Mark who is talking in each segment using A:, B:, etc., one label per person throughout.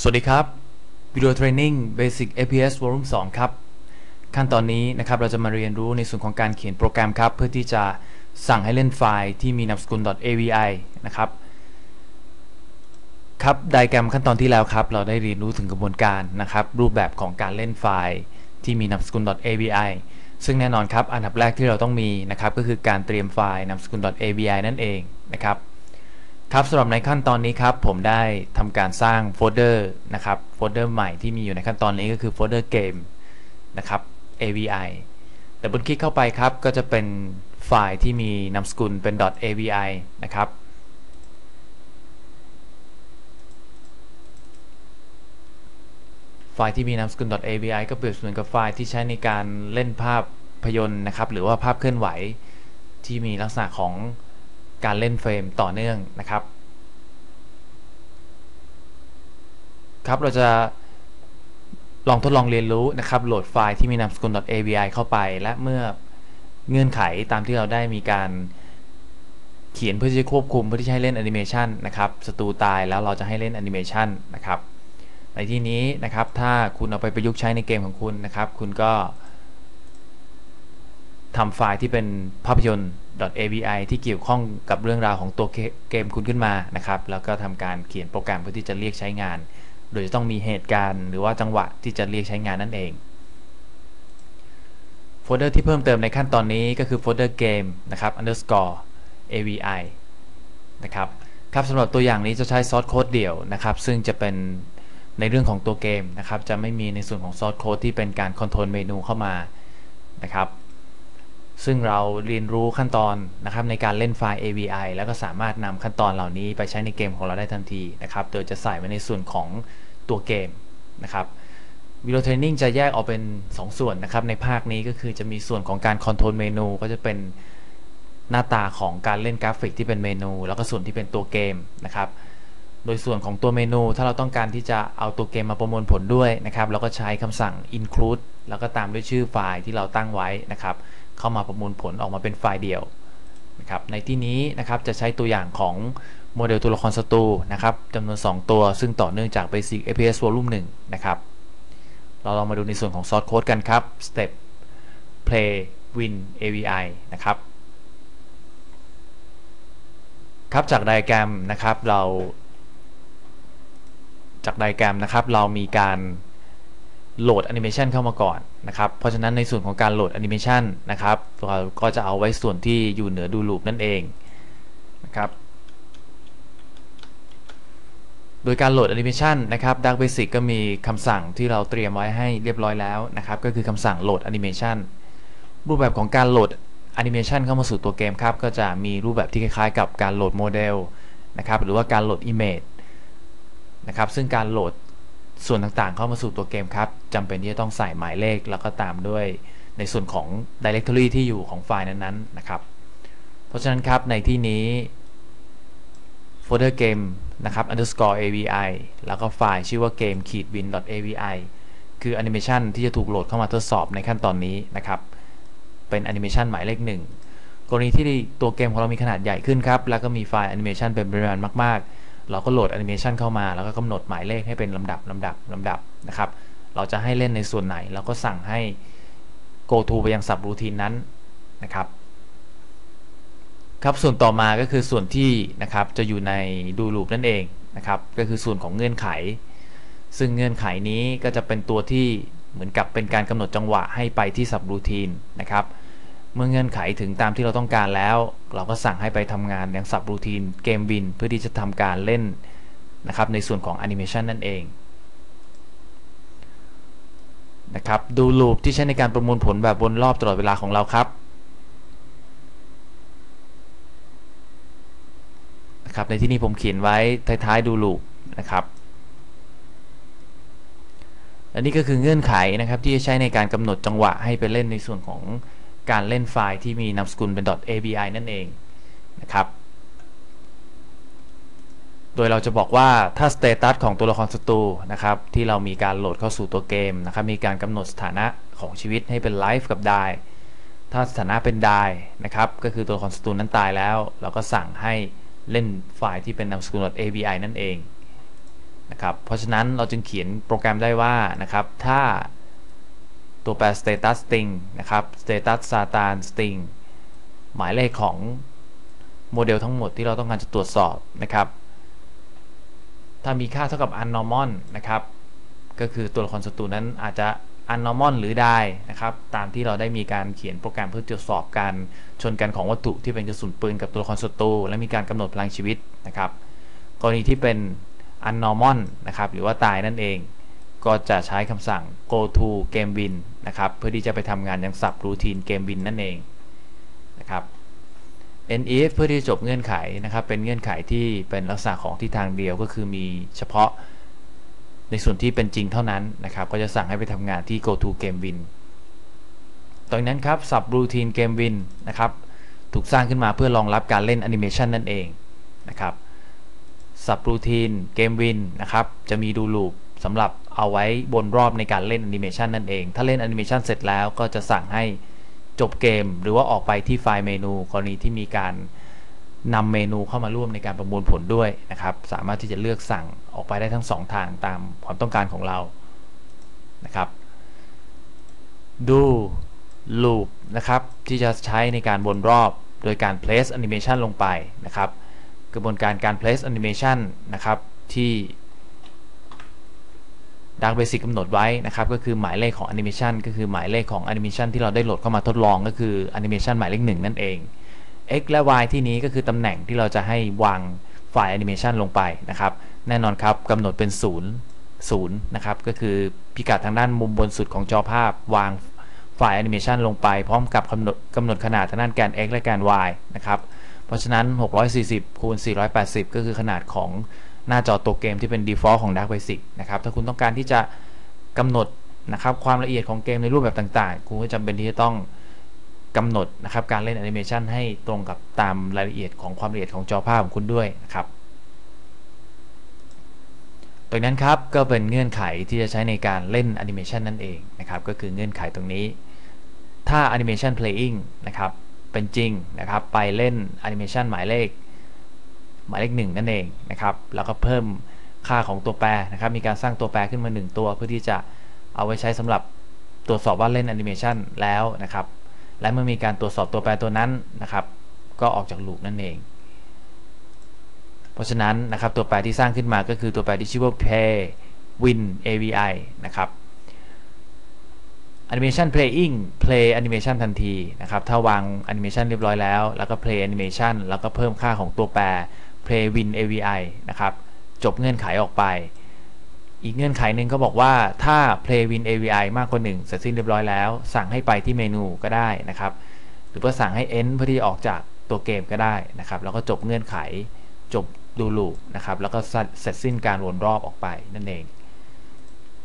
A: สวัสดีครับ Video Training Basic APS Volume 2 ครับ ขั้นตอนนี้นะครับเราจะมาเรียนรู้ในส่วนของการเขียนโปรแกรมครับ เพื่อที่จะสั่งให้เล่นไฟล์ที่มีนามสกุล .avi นะครับครับไดแกรมขั้นตอนที่แล้วครับ เราได้เรียนรู้ถึงกระบวนการนะครับ รูปแบบของการเล่นไฟล์ที่มีนามสกุล .avi ซึ่งแน่นอนครับอันดับแรกที่เราต้องมีนะครับก็คือการเตรียมไฟล์นามสกุล .avi นั่นเองนะครับ ครับสำหรับในขั้นตอนนี้ครับผมได้ทำการสร้างโฟลเดอร์นะครับโฟลเดอร์ใหม่ที่มีอยู่ในขั้นตอนนี้ก็คือโฟลเดอร์เกมนะครับ avi แต่บนคลิกเข้าไปครับก็จะเป็นไฟล์ที่มีนามสกุลเป็น .avi นะครับไฟล์ที่มีนามสกุล .avi ก็เปรียบเสมือนกับไฟล์ที่ใช้ในการเล่นภาพยนตร์นะครับหรือว่าภาพเคลื่อนไหวที่มีลักษณะของ การเล่นเฟรมต่อเนื่องนะครับ ครับเราจะลองทดลองเรียนรู้นะครับ โหลดไฟล์ที่มีนามสกุล .avi เข้าไป และเมื่อเงื่อนไขตามที่เราได้มีการเขียนเพื่อที่จะควบคุมเพื่อที่จะให้เล่นแอนิเมชันนะครับศัตรูตายแล้วเราจะให้เล่นแอนิเมชันนะครับในที่นี้นะครับถ้าคุณเอาไปประยุกต์ใช้ในเกมของคุณนะครับ คุณก็ ทำไฟล์ที่เป็นภาพยนตร์ .avi ที่เกี่ยวข้องกับเรื่องราวของตัวเกมคุณขึ้นมานะครับ แล้วก็ทำการเขียนโปรแกรมเพื่อที่จะเรียกใช้งาน โดยจะต้องมีเหตุการณ์ หรือว่าจังหวะที่จะเรียกใช้งานนั่นเอง โฟลเดอร์ที่เพิ่มเติมในขั้นตอนนี้ก็คือโฟลเดอร์เกมนะครับ underscore avi นะครับครับสำหรับตัวอย่างนี้จะใช้ซอสโค้ดเดี่ยวนะครับ ซึ่งจะเป็นในเรื่องของตัวเกมนะครับ จะไม่มีในส่วนของซอสโค้ดที่เป็นการคอนโทรลเมนูเข้ามานะครับ ซึ่งเราเรียนรู้ขั้นตอนนะครับในการเล่นไฟล์ AVI แล้วก็สามารถนำขั้นตอนเหล่านี้ไปใช้ในเกมของเราได้ทันทีนะครับ โดยจะใส่ไว้ในส่วนของตัวเกมนะครับวิดีโอเทรนนิ่งจะแยกออกเป็น 2 ส่วนนะครับ ในภาคนี้ก็คือจะมีส่วนของการคอนโทรลเมนูก็จะเป็นหน้าตาของการเล่นกราฟิกที่เป็นเมนู แล้วก็ส่วนที่เป็นตัวเกมนะครับโดยส่วนของตัวเมนูถ้าเราต้องการที่จะเอาตัวเกมมาประมวลผลด้วยนะครับ เราก็ใช้คำสั่ง include แล้วก็ตามด้วยชื่อไฟล์ที่เราตั้งไว้นะครับ เข้ามาประมวลผลออกมาเป็นไฟล์เดียวนะครับในที่นี้นะครับจะใช้ตัวอย่างของโมเดลตัวละครศัตรูนะครับจำนวน 2 ตัวซึ่งต่อเนื่องจาก Basic APS Volume 1 นะครับ เราลองมาดูในส่วนของ Source Code กันครับ Step Play Win AVI นะครับครับจากไดอะแกรมนะครับเรา จากไดอะแกรมนะครับเรามีการ โหลดแอนิเมชันเข้ามาก่อนนะครับ เพราะฉะนั้นในส่วนของการโหลดแอนิเมชันนะครับเราก็จะเอาไว้ส่วนที่อยู่เหนือดูลูปนั่นเองนะครับ โดยการโหลดแอนิเมชันนะครับ Dark Basic ก็มีคำสั่งที่เราเตรียมไว้ให้เรียบร้อยแล้วนะครับ ก็คือคำสั่งโหลดแอนิเมชันรูปแบบของการโหลดแอนิเมชันเข้ามาสู่ตัวเกมครับ ก็จะมีรูปแบบที่คล้ายๆ กับการโหลดโมเดลนะครับ หรือว่าการโหลดอิมเมจนะครับ ซึ่งการโหลด ส่วนต่างๆ เข้ามาสู่ตัวเกมครับจำเป็นที่จะต้องใส่หมายเลขแล้วก็ตามด้วยในส่วนของ directory ที่อยู่ของไฟล์นั้นๆนะครับ เพราะฉะนั้นครับในที่นี้ folder game นะครับ underscore avi แล้วก็ไฟล์ชื่อว่า game win avi คือแอนิเมชันที่จะถูกโหลดเข้ามาทดสอบในขั้นตอนนี้นะครับ เป็นแอนิเมชันหมายเลขหนึ่งกรณีที่ตัวเกมของเรามีขนาดใหญ่ขึ้นครับ แล้วก็มีไฟล์แอนิเมชันเป็นปริมาณมากๆ เราก็โหลดแอนิเมชันเข้ามาแล้วก็กำหนดหมายเลขให้เป็นลำดับลำดับลำดับนะครับ เราจะให้เล่นในส่วนไหน เราก็สั่งให้ go to ไปยัง sub routine นั้นนะครับครับส่วนต่อมาก็คือส่วนที่นะครับจะอยู่ในดูลูปนั่นเองนะครับ ก็คือส่วนของเงื่อนไข ซึ่งเงื่อนไขนี้ก็จะเป็นตัวที่เหมือนกับเป็นการกำหนดจังหวะให้ไปที่ sub routine นะครับ เมื่อเงื่อนไขถึงตามที่เราต้องการแล้ว เราก็สั่งให้ไปทำงานอย่างสับรูทีนเกมบินเพื่อที่จะทำการเล่นนะครับในส่วนของแอนิเมชันนั่นเองนะครับดูลูปที่ใช้ในการประมวลผลแบบวนรอบตลอดเวลาของเราครับนะครับในที่นี้ผมเขียนไว้ท้ายๆดูลูปนะครับอันนี้ก็คือเงื่อนไขนะครับที่จะใช้ในการกำหนดจังหวะให้ไปเล่นในส่วนของ การเล่นไฟล์ที่มีนามสกุลเป็น .avi นั่นเองนะครับ โดยเราจะบอกว่าถ้าสเตตัสของตัวละครศัตรูนะครับที่เรามีการโหลดเข้าสู่ตัวเกมนะครับมีการกำหนดสถานะของชีวิตให้เป็นไลฟ์กับได้ถ้าสถานะเป็นได้นะครับก็คือตัวละครศัตรูนั้นตายแล้ว เราก็สั่งให้เล่นไฟล์ที่เป็นนามสกุล .avi นั่นเองนะครับเพราะฉะนั้นเราจึงเขียนโปรแกรมได้ว่านะครับถ้า ตัวแปร status string นะครับ status satan string หมายเลขของโมเดลทั้งหมดที่เราต้องการจะตรวจสอบนะครับ ถ้ามีค่าเท่ากับ unnormal นะครับ ก็คือตัวละครศัตรูนั้นอาจจะ unnormal หรือได้นะครับ ตามที่เราได้มีการเขียนโปรแกรมเพื่อตรวจสอบการชนกันของวัตถุที่เป็นกระสุนปืนกับตัวละครศัตรูและมีการกำหนดพลังชีวิตนะครับ กรณีที่เป็น unnormal นะครับ หรือว่าตายนั่นเอง ก็จะใช้คำสั่ง go to game win นะครับ เพื่อที่จะไปทำงานยัง sub routine game win นั่นเองนะครับ NIF เพื่อที่จะจบเงื่อนไขนะครับ เป็นเงื่อนไขที่เป็นลักษณะของที่ทางเดียวก็คือมีเฉพาะในส่วนที่เป็นจริงเท่านั้นนะครับ ก็จะสั่งให้ไปทำงานที่ go to game win ตรงนั้นครับ sub routine game win นะครับ ถูกสร้างขึ้นมาเพื่อรองรับการเล่นแอนิเมชันนั่นเองนะครับ sub routine game win นะครับ จะมีดูลูป สำหรับเอาไว้บนรอบในการเล่นแอนิเมชันนั่นเอง ถ้าเล่นแอนิเมชันเสร็จแล้วก็จะสั่งให้จบเกม หรือว่าออกไปที่ไฟล์เมนู กรณีที่มีการนำเมนูเข้ามาร่วมในการประมวลผลด้วยนะครับ สามารถที่จะเลือกสั่งออกไปได้ทั้ง 2 ทางตามความต้องการของเรานะครับ ดู loop นะครับ ที่จะใช้ในการวนรอบโดยการ place animation ลงไปนะครับ กระบวนการการ place animation นะครับที่ Dark Basic กำหนดไว้นะครับก็คือหมายเลขของ Animation ก็คือหมายเลขของ Animation ที่เราได้โหลดเข้ามาทดลองก็คือ Animation หมายเลขหนึ่งนั่นเอง x และ y ที่นี้ก็คือตำแหน่งที่เราจะให้วางไฟล์ Animation ลงไปนะครับ แน่นอนครับกำหนดเป็น 0 0นะครับก็คือพิกัดทางด้านมุมบนสุดของจอภาพวางไฟล์ Animation ลงไป พร้อมกับกำหนดกำหนดขนาดทางด้านแกน x และแกน y นะครับเพราะฉะนั้น 640คูณ480 ก็คือขนาดของ หน้าจอตัวเกมที่เป็น default ของ Dark Basic นะครับ ถ้าคุณต้องการที่จะกำหนดนะครับความละเอียดของเกมในรูปแบบต่างๆ คุณก็จำเป็นที่จะต้องกำหนดนะครับการเล่นแอนิเมชันให้ตรงกับตามรายละเอียดของความละเอียดของจอภาพของคุณด้วยนะครับตรงนั้นครับก็เป็นเงื่อนไขที่จะใช้ในการเล่นแอนิเมชันนั่นเองนะครับก็คือเงื่อนไขตรงนี้ ถ้า Animation Playing นะครับเป็นจริงนะครับไปเล่นแอนิเมชันหมายเลข หมายเลขหนึ่งนั่นเองนะครับ แล้วก็เพิ่มค่าของตัวแปรนะครับ มีการสร้างตัวแปรขึ้นมา 1 ตัวเพื่อที่จะเอาไว้ใช้สำหรับตรวจสอบว่าเล่นแอนิเมชันแล้วนะครับ และเมื่อมีการตรวจสอบตัวแปรตัวนั้นนะครับ ก็ออกจากลูปนั่นเอง เพราะฉะนั้นนะครับตัวแปรที่สร้างขึ้นมาก็คือตัวแปรที่ชื่อว่า play win avi นะครับ animation playing play animation ทันทีนะครับ ถ้าวาง animation เรียบร้อยแล้ว แล้วก็ play animation แล้วก็เพิ่มค่าของตัวแปร play win avi นะครับ จบเงื่อนไขออกไป อีกเงื่อนไขหนึ่งก็บอกว่าถ้า play win avi มากกว่า1เสร็จสิ้นเรียบร้อยแล้ว สั่งให้ไปที่เมนูก็ได้นะครับ หรือว่าสั่งให้ end เพื่อที่ออกจากตัวเกมก็ได้นะครับ แล้วก็จบเงื่อนไข จบดูลูปนะครับ แล้วก็เสร็จสิ้นการวนรอบออกไปนั่นเอง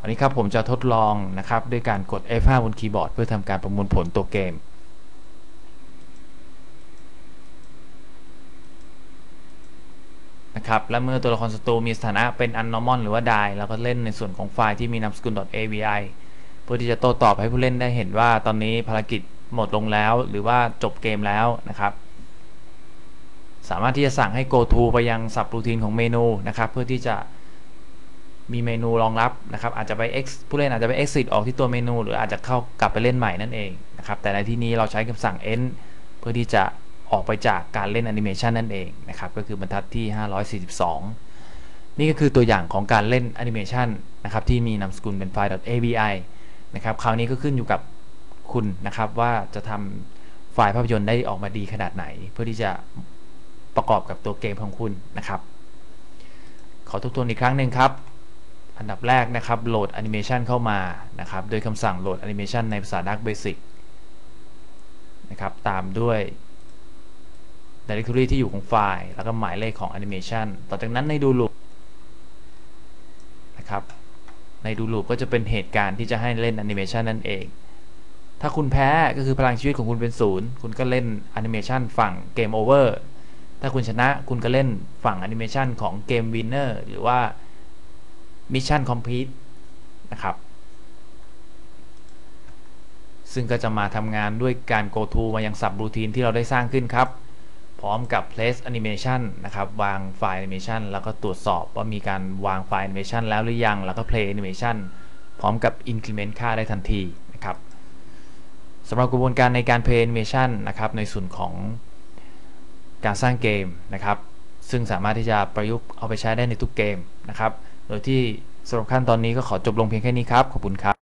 A: วันนี้ครับผมจะทดลองนะครับด้วยการกด F5 บนคีย์บอร์ดเพื่อทำการประมวลผลตัวเกม นะ ครับ และเมื่อตัวละครศัตรูมีสถานะเป็น unnormal หรือว่า die เราก็เล่นในส่วนของไฟล์ที่มีนามสกุล .avi เพื่อที่จะโต้ตอบให้ผู้เล่นได้เห็นว่าตอนนี้ภารกิจหมดลงแล้ว หรือว่าจบเกมแล้วนะครับ สามารถที่จะสั่งให้ go to ไปยัง sub routine ของเมนูนะครับเพื่อที่จะมีเมนูรองรับนะครับ อาจจะไป X ผู้เล่นอาจจะไป exit ออกที่ตัวเมนู หรืออาจจะเข้ากลับไปเล่นใหม่นั่นเองนะครับแต่ในที่นี้เราใช้คำสั่ง end เพื่อที่จะ ออกไปจากการเล่นแอนิเมชันนั่นเองนะครับก็คือบรรทัดที่ 542 นี่ก็คือตัวอย่างของการเล่นแอนิเมชันนะครับที่มีนามสกุลเป็นไฟล์ .avi นะครับคราวนี้ก็ขึ้นอยู่กับคุณนะครับว่าจะทำไฟล์ภาพยนตร์ได้ออกมาดีขนาดไหน เพื่อที่จะประกอบกับตัวเกมของคุณนะครับ ขอทบทวนอีกครั้งหนึ่งครับ อันดับแรกนะครับโหลดแอนิเมชันเข้ามานะครับโดยคำสั่งโหลดแอนิเมชันในภาษา Dark Basic นะครับตามด้วย directory ที่อยู่ของไฟล์ แล้วก็หมายเลขของแอนิเมชันต่อจากนั้นในดูลูปนะครับ ในดูลูปก็จะเป็นเหตุการณ์ที่จะให้เล่นแอนิเมชันนั่นเอง ถ้าคุณแพ้ก็คือพลังชีวิตของคุณเป็นศูนย์คุณก็เล่นแอนิเมชันฝั่งเกมโอเวอร์ถ้าคุณชนะคุณก็เล่นฝั่งแอนิเมชันของเกมวินเนอร์หรือว่ามิชชั่นคอมพลีทนะครับซึ่งก็จะมาทำงานด้วยการ go to มายัง sub routine ที่เราได้สร้างขึ้นครับ พร้อมกับ place animation นะครับ วางไฟล์ animation แล้วก็ตรวจสอบว่ามีการวางไฟล์ animation แล้วหรือยัง แล้วก็ play animation พร้อมกับ increment ค่าได้ทันทีนะครับสำหรับกระบวนการในการ play animation นะครับในส่วนของการสร้างเกมนะครับ ซึ่งสามารถที่จะประยุกต์เอาไปใช้ได้ในทุกเกมนะครับ โดยที่สำหรับขั้นตอนนี้ก็ขอจบลงเพียงแค่นี้ครับ ขอบคุณครับ